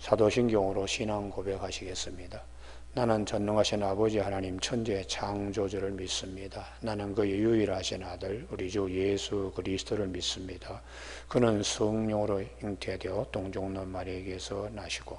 사도신경으로 신앙 고백하시겠습니다. 나는 전능하신 아버지 하나님 천지의 창조주를 믿습니다. 나는 그의 유일하신 아들 우리 주 예수 그리스도를 믿습니다. 그는 성령으로 잉태되어 동정녀 마리에게서 나시고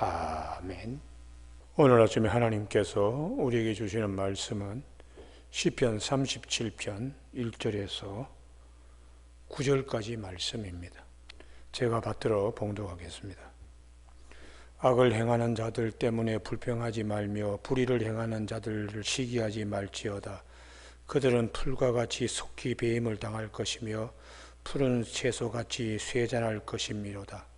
아멘. 오늘 아침에 하나님께서 우리에게 주시는 말씀은 시편 37편 1절에서 9절까지 말씀입니다. 제가 받들어 봉독하겠습니다. 악을 행하는 자들 때문에 불평하지 말며 불의를 행하는 자들을 시기하지 말지어다. 그들은 풀과 같이 속히 배임을 당할 것이며 푸른 채소같이 쇠잔할 것이미로다.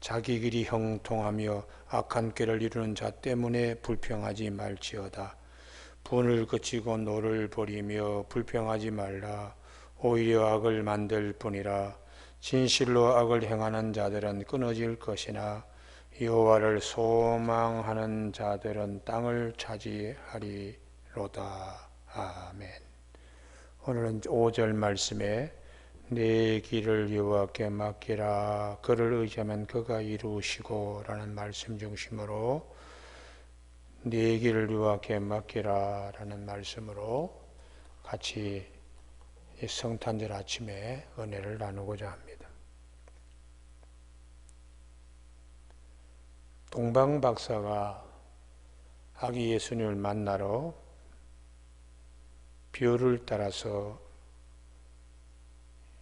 자기 길이 형통하며 악한 꾀를 이루는 자 때문에 불평하지 말지어다. 분을 그치고 노를 버리며 불평하지 말라. 오히려 악을 만들 뿐이라. 진실로 악을 행하는 자들은 끊어질 것이나 여호와를 소망하는 자들은 땅을 차지하리로다. 아멘. 오늘은 5절 말씀에 내 길을 여호와께 맡기라 그를 의지하면 그가 이루시고 라는 말씀 중심으로 내 길을 여호와께 맡기라 라는 말씀으로 같이 성탄절 아침에 은혜를 나누고자 합니다. 동방 박사가 아기 예수님을 만나러 별을 따라서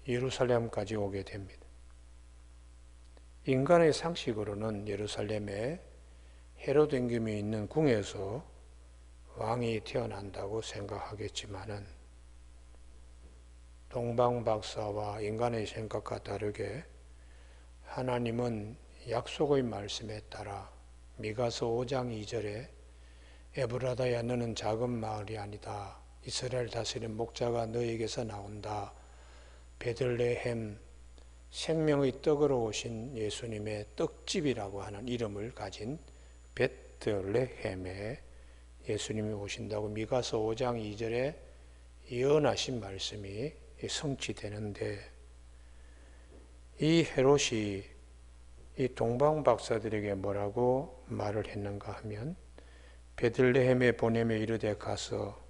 예루살렘까지 오게 됩니다. 인간의 상식으로는 예루살렘에 헤로드 임금이 있는 궁에서 왕이 태어난다고 생각하겠지만은 동방 박사와 인간의 생각과 다르게 하나님은 약속의 말씀에 따라 미가서 5장 2절에 에브라다야 너는 작은 마을이 아니다. 이스라엘 다스리는 목자가 너에게서 나온다. 베들레헴 생명의 떡으로 오신 예수님의 떡집이라고 하는 이름을 가진 베들레헴에 예수님이 오신다고 미가서 5장 2절에 예언하신 말씀이 성취되는데 이 헤롯이 이 동방 박사들에게 뭐라고 말을 했는가 하면 베들레헴에 보내며 이르되 가서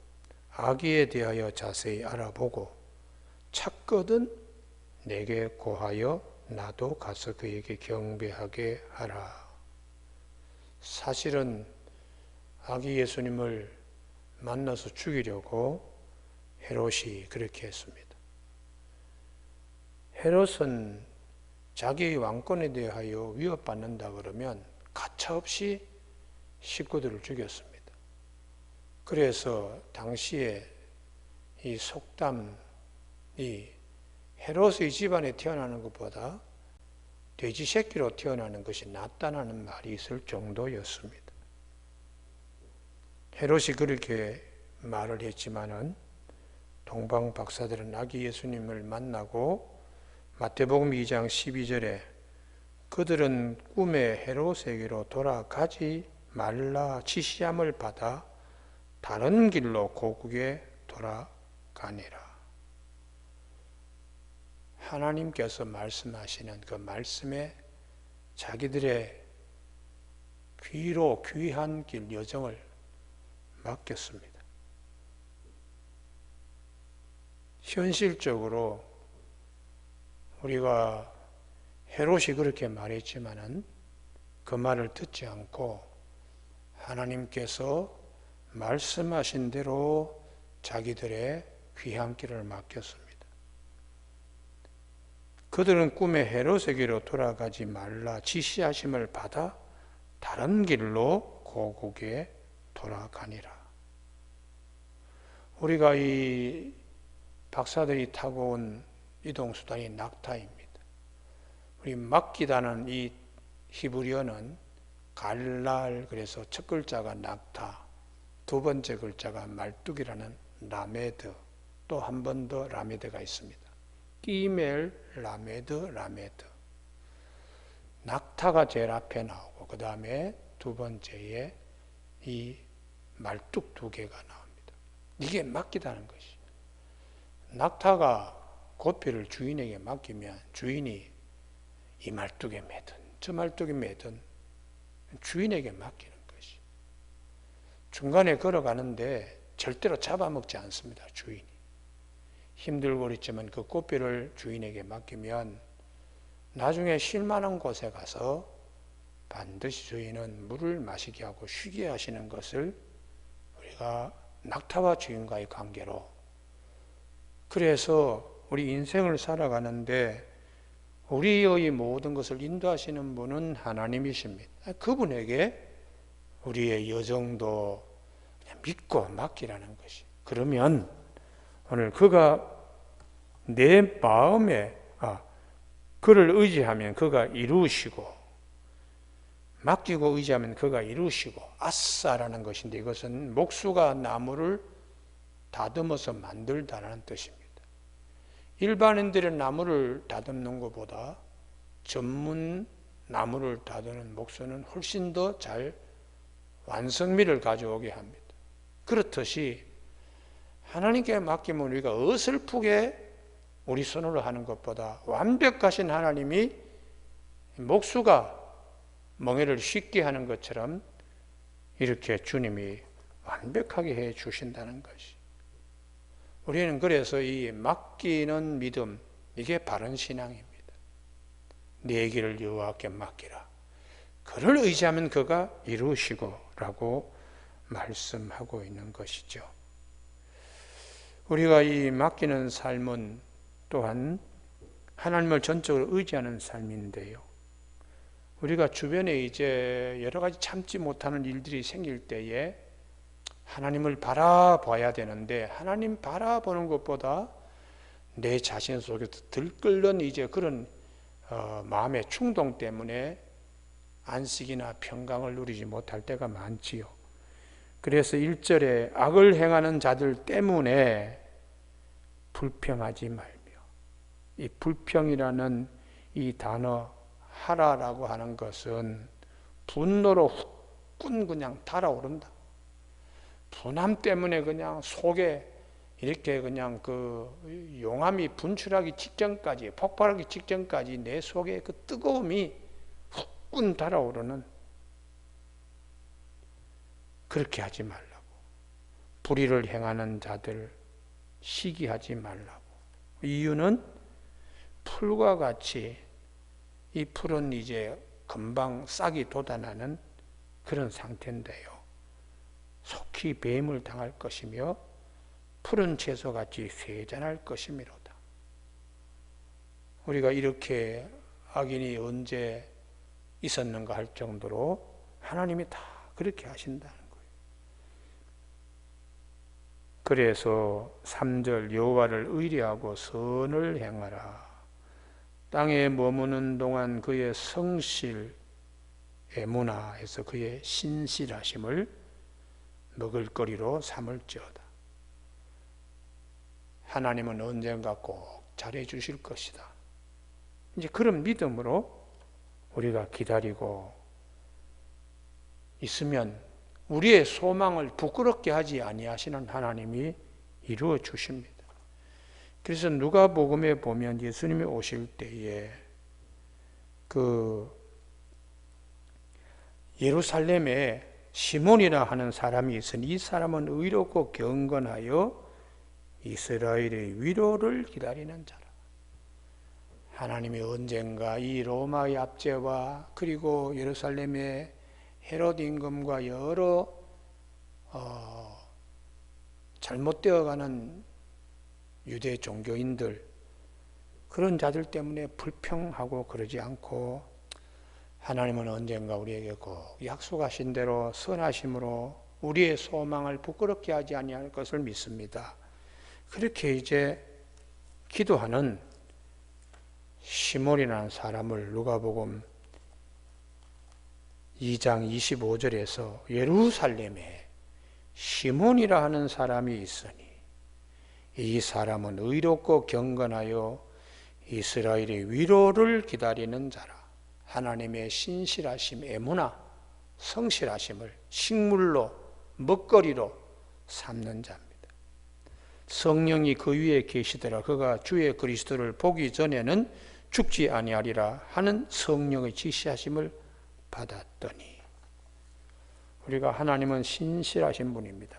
아기에 대하여 자세히 알아보고 찾거든 내게 고하여 나도 가서 그에게 경배하게 하라. 사실은 아기 예수님을 만나서 죽이려고 헤롯이 그렇게 했습니다. 헤롯은 자기의 왕권에 대하여 위협받는다 그러면 가차없이 식구들을 죽였습니다. 그래서 당시에 이 속담 이 헤롯의 집안에 태어나는 것보다 돼지 새끼로 태어나는 것이 낫다는 말이 있을 정도였습니다. 헤롯이 그렇게 말을 했지만은 동방 박사들은 아기 예수님을 만나고 마태복음 2장 12절에 그들은 꿈에 헤롯에게로 돌아가지 말라 지시함을 받아 다른 길로 고국에 돌아가니라. 하나님께서 말씀하시는 그 말씀에 자기들의 귀로 귀한 길 여정을 맡겼습니다. 현실적으로 우리가 헤롯이 그렇게 말했지만은 그 말을 듣지 않고 하나님께서 말씀하신 대로 자기들의 귀한 길을 맡겼습니다. 그들은 꿈의 헤롯에게로 돌아가지 말라 지시하심을 받아 다른 길로 고국에 돌아가니라. 우리가 이 박사들이 타고 온 이동수단이 낙타입니다. 우리 맡기다는 이 히브리어는 갈랄 그래서 첫 글자가 낙타, 두 번째 글자가 말뚝이라는 라메드, 또 한 번 더 라메드가 있습니다. 끼멜 라메드 라메드. 낙타가 제일 앞에 나오고 그 다음에 두 번째에 이 말뚝 두 개가 나옵니다. 이게 맡기다는 것이. 낙타가 고피를 주인에게 맡기면 주인이 이 말뚝에 매든 저 말뚝에 매든 주인에게 맡기는 것이. 중간에 걸어가는데 절대로 잡아먹지 않습니다. 주인이. 힘들고 그랬지만 그 꽃비를 주인에게 맡기면 나중에 쉴만한 곳에 가서 반드시 주인은 물을 마시게 하고 쉬게 하시는 것을 우리가 낙타와 주인과의 관계로 그래서 우리 인생을 살아가는데 우리의 모든 것을 인도하시는 분은 하나님이십니다. 그분에게 우리의 여정도 믿고 맡기라는 것이. 그러면 오늘 그가 내 마음에 아, 그를 의지하면 그가 이루시고 맡기고 의지하면 그가 이루시고 아싸라는 것인데 이것은 목수가 나무를 다듬어서 만들다라는 뜻입니다. 일반인들은 나무를 다듬는 것보다 전문 나무를 다듬는 목수는 훨씬 더 잘 완성미를 가져오게 합니다. 그렇듯이 하나님께 맡기면 우리가 어설프게 우리 손으로 하는 것보다 완벽하신 하나님이 목수가 멍해를 쉽게 하는 것처럼 이렇게 주님이 완벽하게 해 주신다는 것이. 우리는 그래서 이 맡기는 믿음, 이게 바른 신앙입니다. 내 길을 여호와께 맡기라. 그를 의지하면 그가 이루시고 라고 말씀하고 있는 것이죠. 우리가 이 맡기는 삶은 또한 하나님을 전적으로 의지하는 삶인데요. 우리가 주변에 이제 여러 가지 참지 못하는 일들이 생길 때에 하나님을 바라봐야 되는데 하나님 바라보는 것보다 내 자신 속에서 들끓는 이제 그런 어, 마음의 충동 때문에 안식이나 평강을 누리지 못할 때가 많지요. 그래서 1절에 악을 행하는 자들 때문에 불평하지 말며 이 불평이라는 이 단어 하라라고 하는 것은 분노로 후끈 그냥 달아오른다. 분함 때문에 그냥 속에 이렇게 그냥 그 용암이 분출하기 직전까지 폭발하기 직전까지 내 속에 그 뜨거움이 후끈 달아오르는 그렇게 하지 말라고. 불의를 행하는 자들 시기하지 말라고. 이유는 풀과 같이 이 풀은 이제 금방 싹이 돋아나는 그런 상태인데요. 속히 뱀을 당할 것이며 푸른 채소같이 세잔할 것이미로다. 우리가 이렇게 악인이 언제 있었는가 할 정도로 하나님이 다 그렇게 하신다는 그래서 3절 여호와를 의리하고 선을 행하라. 땅에 머무는 동안 그의 성실 에무나에서 그의 신실하심을 먹을거리로 삼을지어다. 하나님은 언젠가 꼭 잘해 주실 것이다. 이제 그런 믿음으로 우리가 기다리고 있으면 우리의 소망을 부끄럽게 하지 아니하시는 하나님이 이루어 주십니다. 그래서 누가복음에 보면 예수님이 오실 때에 그 예루살렘에 시몬이라 하는 사람이 있으니 이 사람은 의롭고 경건하여 이스라엘의 위로를 기다리는 자라. 하나님이 언젠가 이 로마의 압제와 그리고 예루살렘의 헤롯 임금과 여러 어, 잘못되어가는 유대 종교인들 그런 자들 때문에 불평하고 그러지 않고 하나님은 언젠가 우리에게 꼭 약속하신 대로 선하심으로 우리의 소망을 부끄럽게 하지 아니할 것을 믿습니다. 그렇게 이제 기도하는 시몬이라는 사람을 누가복음 2장 25절에서 예루살렘에 시몬이라 하는 사람이 있으니 이 사람은 의롭고 경건하여 이스라엘의 위로를 기다리는 자라 하나님의 신실하심, 에무나, 성실하심을 식물로 먹거리로 삼는 자입니다. 성령이 그 위에 계시더라. 그가 주의 그리스도를 보기 전에는 죽지 아니하리라 하는 성령의 지시하심을 받았더니 우리가 하나님은 신실하신 분입니다.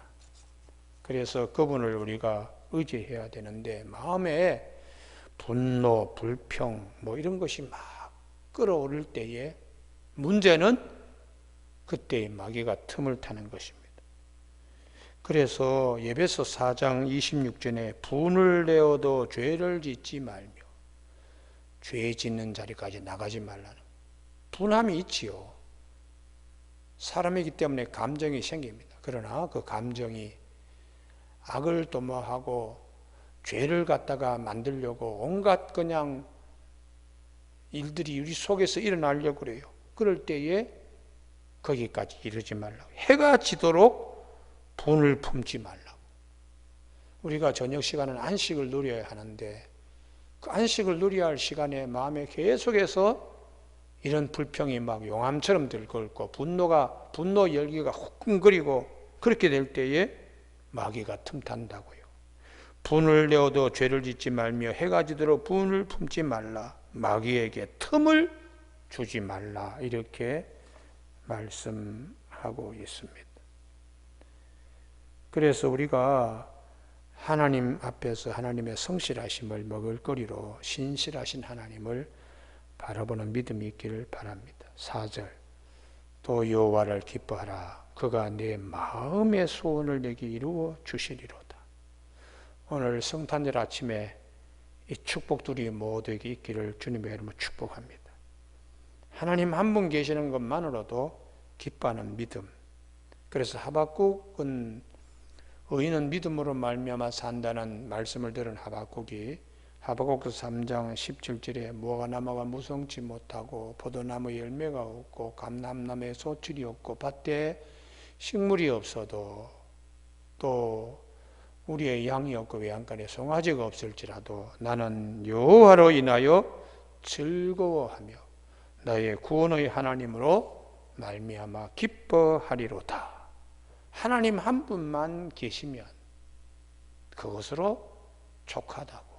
그래서 그분을 우리가 의지해야 되는데 마음에 분노, 불평 뭐 이런 것이 막 끌어오를 때에 문제는 그때의 마귀가 틈을 타는 것입니다. 그래서 예배서 4장 26절에 분을 내어도 죄를 짓지 말며 죄 짓는 자리까지 나가지 말라는 분함이 있지요. 사람이기 때문에 감정이 생깁니다. 그러나 그 감정이 악을 도모하고 죄를 갖다가 만들려고 온갖 그냥 일들이 우리 속에서 일어나려고 그래요. 그럴 때에 거기까지 이르지 말라고. 해가 지도록 분을 품지 말라고. 우리가 저녁 시간은 안식을 누려야 하는데 그 안식을 누려야 할 시간에 마음에 계속해서 이런 불평이 막 용암처럼 들끓고 분노가 분노 열기가 후끈거리고 그렇게 될 때에 마귀가 틈탄다고요. 분을 내어도 죄를 짓지 말며 해가 지도록 분을 품지 말라. 마귀에게 틈을 주지 말라. 이렇게 말씀하고 있습니다. 그래서 우리가 하나님 앞에서 하나님의 성실하심을 먹을 거리로 신실하신 하나님을 바라보는 믿음이 있기를 바랍니다. 4절 또 여호와를 기뻐하라 그가 내 마음의 소원을 내게 이루어 주시리로 오늘 성탄절 아침에 이 축복들이 모두에게 있기를 주님의 이름으로 축복합니다. 하나님 한 분 계시는 것만으로도 기뻐하는 믿음. 그래서 하박국은 의인은 믿음으로 말미암아 산다는 말씀을 들은 하박국이 하박국 3장 17절에 무화과 나무가 무성치 못하고 포도나무 열매가 없고 감람나무에 소출이 없고 밭에 식물이 없어도 또 우리의 양이 없고 외양간에 송아지가 없을지라도 나는 여호와로 인하여 즐거워하며 나의 구원의 하나님으로 말미암아 기뻐하리로다. 하나님 한 분만 계시면 그것으로 족하다고.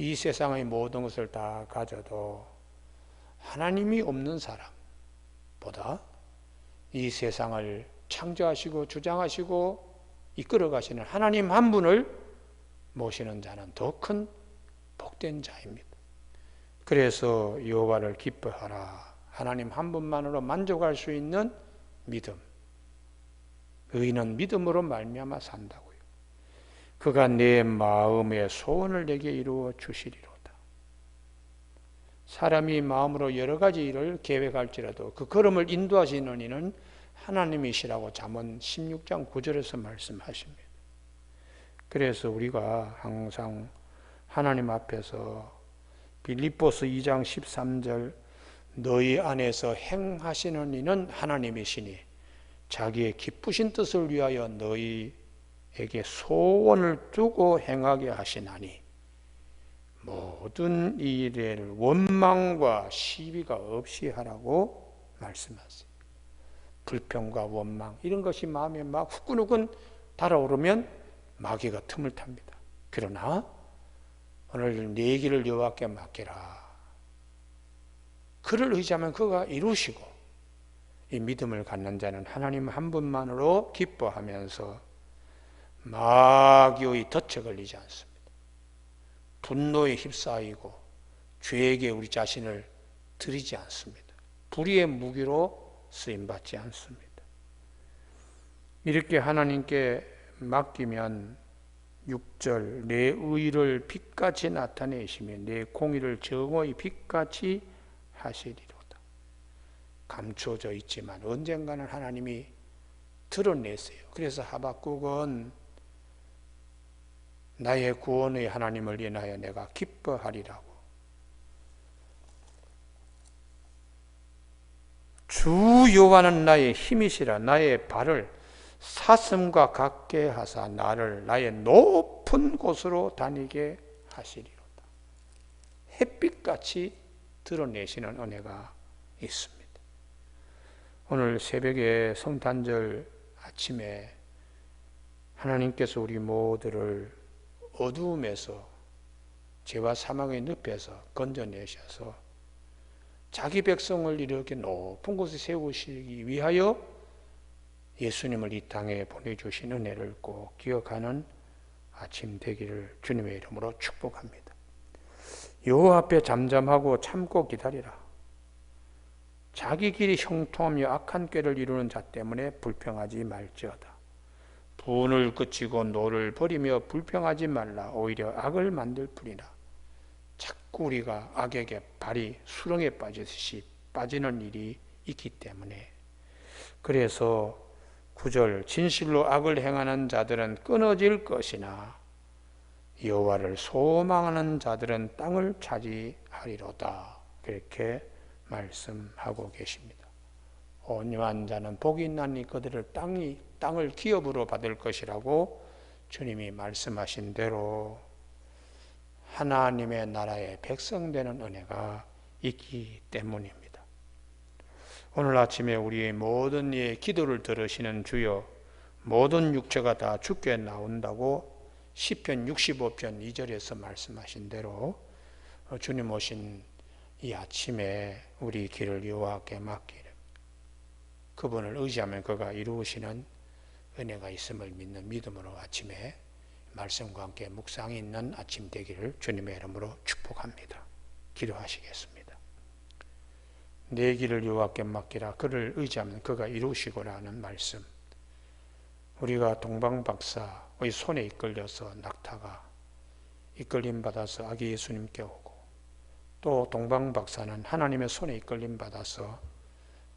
이 세상의 모든 것을 다 가져도 하나님이 없는 사람보다 이 세상을 창조하시고 주장하시고 이끌어 가시는 하나님 한 분을 모시는 자는 더 큰 복된 자입니다. 그래서 여호와를 기뻐하라. 하나님 한 분만으로 만족할 수 있는 믿음. 의인은 믿음으로 말미암아 산다고요. 그가 내 마음의 소원을 내게 이루어 주시리로다. 사람이 마음으로 여러 가지 일을 계획할지라도 그 걸음을 인도하시는 이는 하나님이시라고 잠언 16장 9절에서 말씀하십니다. 그래서 우리가 항상 하나님 앞에서 빌립보스 2장 13절 너희 안에서 행하시는 이는 하나님이시니 자기의 기쁘신 뜻을 위하여 너희 에게 소원을 두고 행하게 하시나니 모든 일을 원망과 시비가 없이 하라고 말씀하세요. 불평과 원망 이런 것이 마음에 막 후끈후끈 달아오르면 마귀가 틈을 탑니다. 그러나 오늘 네 길을 여호와께 맡기라. 그를 의지하면 그가 이루시고 이 믿음을 갖는 자는 하나님 한 분만으로 기뻐하면서 마귀의 덫에 걸리지 않습니다. 분노에 휩싸이고 죄에게 우리 자신을 드리지 않습니다. 불의의 무기로 쓰임 받지 않습니다. 이렇게 하나님께 맡기면 6절 내 의를 빛같이 나타내시며 내 공의를 정오의 빛같이 하시리로다. 감춰져 있지만 언젠가는 하나님이 드러내세요. 그래서 하박국은 나의 구원의 하나님을 인하여 내가 기뻐하리라고. 주 여호와는 나의 힘이시라 나의 발을 사슴과 같게 하사 나를 나의 높은 곳으로 다니게 하시리로다. 햇빛같이 드러내시는 은혜가 있습니다. 오늘 새벽에 성탄절 아침에 하나님께서 우리 모두를 어두움에서 죄와 사망의 늪에서 건져내셔서 자기 백성을 이렇게 높은 곳에 세우시기 위하여 예수님을 이 땅에 보내주신 은혜를 꼭 기억하는 아침 되기를 주님의 이름으로 축복합니다. 요 앞에 잠잠하고 참고 기다리라. 자기 길이 형통하며 악한 꾀를 이루는 자 때문에 불평하지 말지어다. 분을 그치고 노를 버리며 불평하지 말라. 오히려 악을 만들 뿐이라. 자꾸 우리가 악에게 발이 수렁에 빠지듯이 빠지는 일이 있기 때문에 그래서 구절 진실로 악을 행하는 자들은 끊어질 것이나 여호와를 소망하는 자들은 땅을 차지하리로다. 그렇게 말씀하고 계십니다. 온유한 자는 복이 있나니 그들을 땅이 땅을 기업으로 받을 것이라고 주님이 말씀하신 대로 하나님의 나라의 백성 되는 은혜가 있기 때문입니다. 오늘 아침에 우리의 모든 예 기도를 들으시는 주여 모든 육체가 다 죽게 나온다고 시편 65편 2절에서 말씀하신 대로 주님 오신 이 아침에 우리 길을 여호와께 맡기를 그분을 의지하면 그가 이루시는 은혜가 있음을 믿는 믿음으로 아침에 말씀과 함께 묵상이 있는 아침 되기를 주님의 이름으로 축복합니다. 기도하시겠습니다. 내 길을 여호와께 맡기라 그를 의지하면 그가 이루시고라는 말씀. 우리가 동방 박사의 손에 이끌려서 낙타가 이끌림 받아서 아기 예수님께 오고 또 동방 박사는 하나님의 손에 이끌림 받아서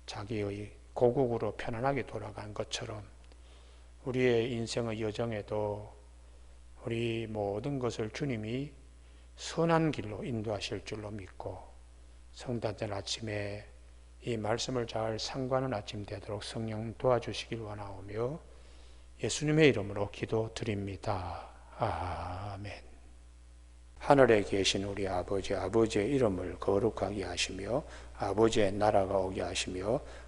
자기의 고국으로 편안하게 돌아간 것처럼 우리의 인생의 여정에도 우리 모든 것을 주님이 선한 길로 인도하실 줄로 믿고 성탄절 아침에 이 말씀을 잘 상고하는 아침 되도록 성령 도와주시길 원하오며 예수님의 이름으로 기도드립니다. 아멘. 하늘에 계신 우리 아버지, 아버지의 이름을 거룩하게 하시며 아버지의 나라가 오게 하시며